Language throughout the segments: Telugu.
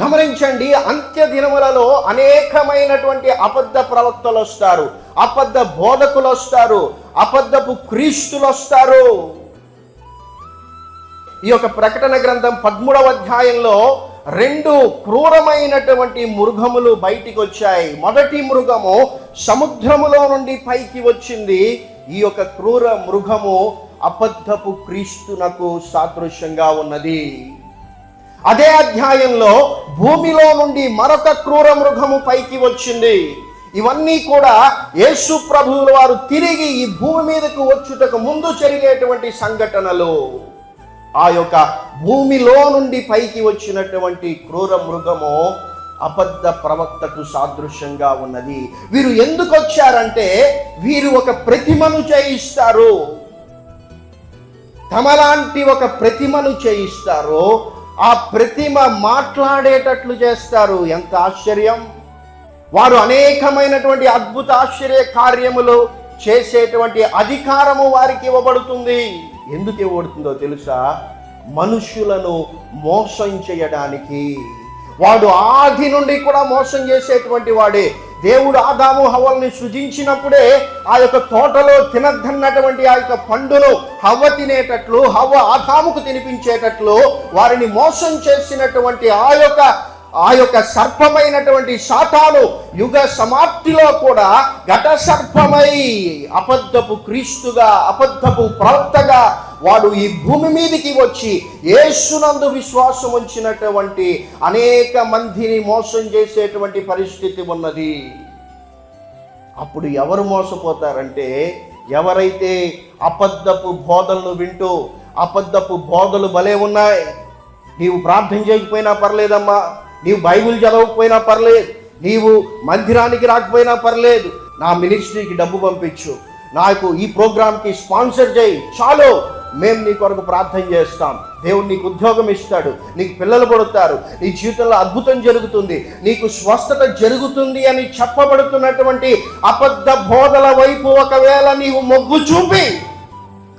గమనించండి అంత్య దినములలో అనేకమైనటువంటి అబద్ధ ప్రవక్తలు వస్తారు అబద్ధ బోధకులు వస్తారు అబద్ధపు క్రీస్తులు వస్తారు ఈ యొక్క ప్రకటన గ్రంథం పదమూడవ అధ్యాయంలో రెండు క్రూరమైనటువంటి మృగములు బయటికి వచ్చాయి మొదటి మృగము సముద్రములో నుండి పైకి వచ్చింది. ఈ యొక్క క్రూర మృగము అబద్ధపు క్రీస్తునకు సాదృశ్యంగా ఉన్నది. అదే అధ్యాయంలో భూమిలో నుండి మరొక క్రూర మృగము పైకి వచ్చింది. ఇవన్నీ కూడా యేసు ప్రభువుల వారు తిరిగి ఈ భూమి మీదకు వచ్చుటకు ముందు జరిగేటువంటి సంఘటనలు. ఆ యొక్క భూమిలో నుండి పైకి వచ్చినటువంటి క్రూర మృగము అబద్ధ ప్రవక్తకు సాదృశ్యంగా ఉన్నది. వీరు ఎందుకు వచ్చారంటే వీరు ఒక ప్రతిమను చేయిస్తారు. తమలాంటి ఒక ప్రతిమను చేయిస్తారు. ఆ ప్రతిమ మాట్లాడేటట్లు చేస్తారు. ఎంత ఆశ్చర్యం! వారు అనేకమైనటువంటి అద్భుత ఆశ్చర్య కార్యములు చేసేటువంటి అధికారము వారికి ఇవ్వబడుతుంది. ఎందుకు ఇవ్వబడుతుందో తెలుసా? మనుషులను మోసం చేయడానికి. వాడు ఆది నుండి కూడా మోసం చేసేటువంటి వాడే. దేవుడు ఆదాము హవల్ని సృజించినప్పుడే ఆ యొక్క తోటలో తినద్దన్నటువంటి ఆ యొక్క పండును హవ్వ తినేటట్లు హవ్వ ఆదాముకు తినిపించేటట్లు వారిని మోసం చేసినటువంటి ఆ యొక్క ఆ యొక్క సర్పమైనటువంటి శాతాలు యుగ సమాప్తిలో కూడా ఘట సర్పమై అబద్ధపు క్రీస్తుగా అబద్ధపు ప్రవక్తగా వాడు ఈ భూమి మీదకి వచ్చి యేసునందు విశ్వాసం ఉంచినటువంటి అనేక మందిని మోసం చేసేటువంటి పరిస్థితి ఉన్నది. అప్పుడు ఎవరు మోసపోతారంటే ఎవరైతే అబద్ధపు బోధనలు వింటూ అబద్ధపు బోధలు భలే ఉన్నాయి నీవు ప్రార్థన చేయకపోయినా పర్లేదమ్మా నీవు బైబిల్ చదవకపోయినా పర్లేదు నీవు మందిరానికి రాకపోయినా పర్లేదు నా మినిస్ట్రీకి డబ్బు పంపించు. నాకు ఈ ప్రోగ్రామ్కి స్పాన్సర్ చేయి చాలు. మేము నీ కొరకు ప్రార్థన చేస్తాం. దేవుడు నీకు ఉద్యోగం ఇస్తాడు నీకు పిల్లలు పడుతారు నీ జీవితంలో అద్భుతం జరుగుతుంది నీకు స్వస్థత జరుగుతుంది అని చెప్పబడుతున్నటువంటి అబద్ధ బోధల వైపు ఒకవేళ నీవు మొగ్గు చూపి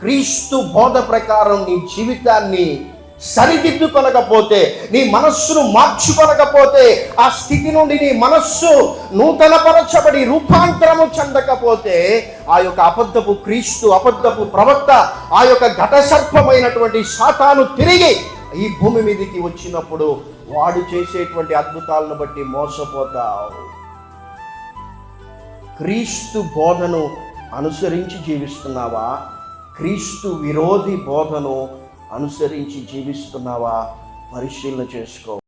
క్రీస్తు బోధ ప్రకారం నీ జీవితాన్ని సరిదిద్దుకొనకపోతే నీ మనస్సును మార్చుకొనకపోతే ఆ స్థితి నుండి నీ మనస్సు నూతనపరచబడి రూపాంతరము చెందకపోతే ఆ యొక్క అబద్ధపు క్రీస్తు అబద్ధపు ప్రవక్త ఆ యొక్క ఘటసర్పమైనటువంటి శాతాను తిరిగి ఈ భూమి మీదకి వచ్చినప్పుడు వాడు చేసేటువంటి అద్భుతాలను బట్టి మోసపోతావు. క్రీస్తు బోధను అనుసరించి జీవిస్తున్నావా? క్రీస్తు విరోధి బోధను అనుసరించి జీవిస్తున్నావా? పరిశీలన చేసుకో.